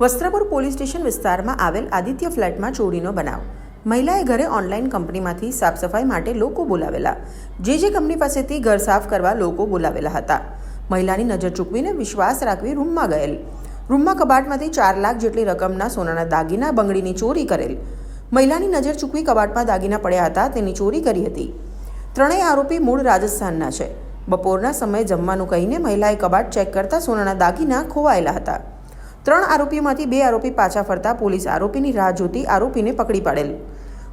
Vastrapur police station વિસ્તારમાં આવેલ આદિત્ય ફ્લેટમાં ચોરીનો બનાવ. મહિલાએ ઘરે ઓનલાઈન કંપનીમાંથી સાફ સફાઈ માટે લોકો બોલાવેલા. જે જે કંપની પાસેથી ઘર સાફ કરવા લોકો બોલાવેલા હતા. મહિલાની નજર ચૂકવીને વિશ્વાસ રાખવી રૂમમાં ગયેલ. રૂમમાં કબાટમાંથી ચાર લાખ જેટલી રકમના સોનાના દાગીના બંગડીની ચોરી કરેલ. મહિલાની નજર ચૂકવી કબાટમાં દાગીના પડ્યા હતા, તેની ચોરી કરી હતી. ત્રણેય આરોપી મૂળ રાજસ્થાનના છે. બપોરના સમયે જમવાનું કહીને મહિલાએ કબાટ ચેક કરતા સોનાના દાગીના ખોવાયેલા હતા. ત્રણ આરોપીઓમાંથી બે આરોપી પાછા ફરતા પોલીસ આરોપીની રાહ જોતી આરોપીને પકડી પાડેલ.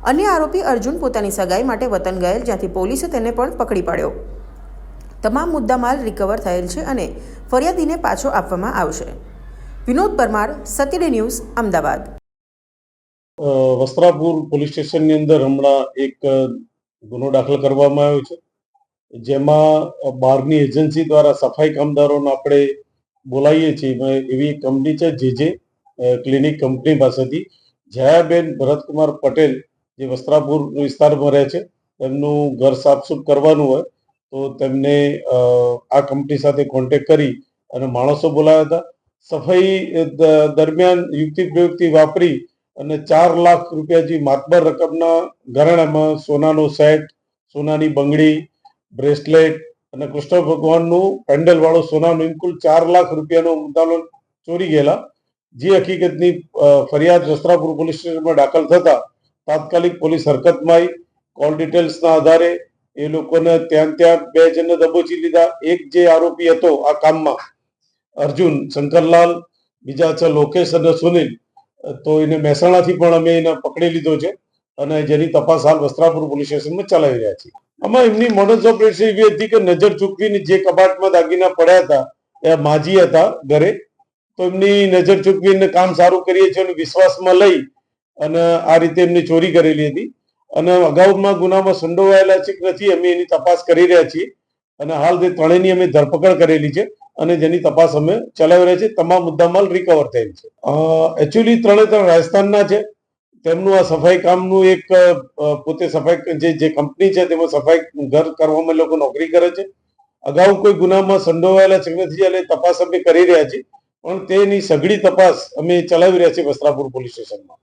અન્ય આરોપી અર્જુન પોતાની સગાઈ માટે વતન ગયેલ, જ્યાંથી પોલીસે તેને પણ પકડી પાડ્યો. તમામ મુદ્દામાલ રિકવર થયેલ છે અને ફરિયાદીને પાછો આપવામાં આવશે. વિનોદ પરમાર સતીડે ન્યૂઝ, અમદાવાદ. વસ્ત્રાપુર પોલીસ સ્ટેશનની અંદર હમણાં એક ગુનો દાખલ કરવામાં આવ્યો છે. જેમાં બહારની એજન્સી દ્વારા સફાઈ કામદારોને આપણે બોલાવીએ છીએ. એવી કંપની છે જે જે ક્લિનિક કંપની પાસેથી જયાબેન ભરતકુમાર પટેલ જે વસ્ત્રાપુર વિસ્તારમાં રહે છે તેમનું ઘર સાફસૂફ કરવાનું હોય, તો તેમને આ કંપની સાથે કોન્ટેક કરી અને માણસો બોલાવ્યા હતા. સફાઈ દરમિયાન યુક્તિ પ્રયુક્તિ વાપરી અને ચાર લાખ રૂપિયા જે માતબર રકમના ઘરેણામાં સોનાનો સેટ, સોનાની બંગડી, બ્રેસલેટ અને કૃષ્ણ ભગવાનનું પેન્ડલ વાળો સોનાનું એમ કુલ ચાર લાખ રૂપિયાનો મુદ્દાલો ચોરી ગયેલા. જે હકીકતની ફરિયાદ વસ્ત્રાપુર પોલીસ સ્ટેશનમાં દાખલ થતા તાત્કાલિક પોલીસ હરકતમાં આવી. કોલ ડિટેલ્સના આધારે એ લોકોને ત્યાં ત્યાં બે જણને દબોચી લીધા. એક જે આરોપી હતો આ કામમાં, અર્જુન શંકરલાલ, બીજા છે લોકેશ અને સુનિલ. તો એને મહેસાણાથી પણ અમે એને પકડી લીધો છે. અને જેની તપાસ હાલ વસ્ત્રાપુર પોલીસ સ્ટેશનમાં ચલાવી રહ્યા છીએ આમાં એમની મોડસ ઓપરેશન એવી હતી કે નજર ચૂકવીને જે કબાટમાં દાગીના પડ્યા હતા, એ માજી હતા ઘરે, તો એમની નજર ચૂકવીને કામ સારું કરીએ છીએ અને વિશ્વાસમાં લઈ અને આ રીતે એમની ચોરી કરેલી હતી. અને અગાઉમાં ગુનામાં સંડોવાયેલા છે કે નથી, અમે એની તપાસ કરી રહ્યા છીએ. અને હાલ તે ત્રણેયની અમે ધરપકડ કરેલી છે અને જેની તપાસ અમે ચલાવી રહ્યા છીએ. તમામ મુદ્દામાલ રિકવર થયેલ છે. એકચ્યુઅલી ત્રણે ત્રણ રાજસ્થાનના છે. તેમનું આ સફાઈ કામનું એક પોતે સફાઈ જે જે કંપની છે તેમાં સફાઈ ઘર કરવામાં લોકો નોકરી કરે છે. અગાઉ કોઈ ગુનામાં સંડોવાયેલા છે નથી એટલે તપાસ અમે કરી રહ્યા છીએ. પણ તેની સઘળી તપાસ અમે ચલાવી રહ્યા છીએ વસ્ત્રાપુર પોલીસ સ્ટેશનમાં.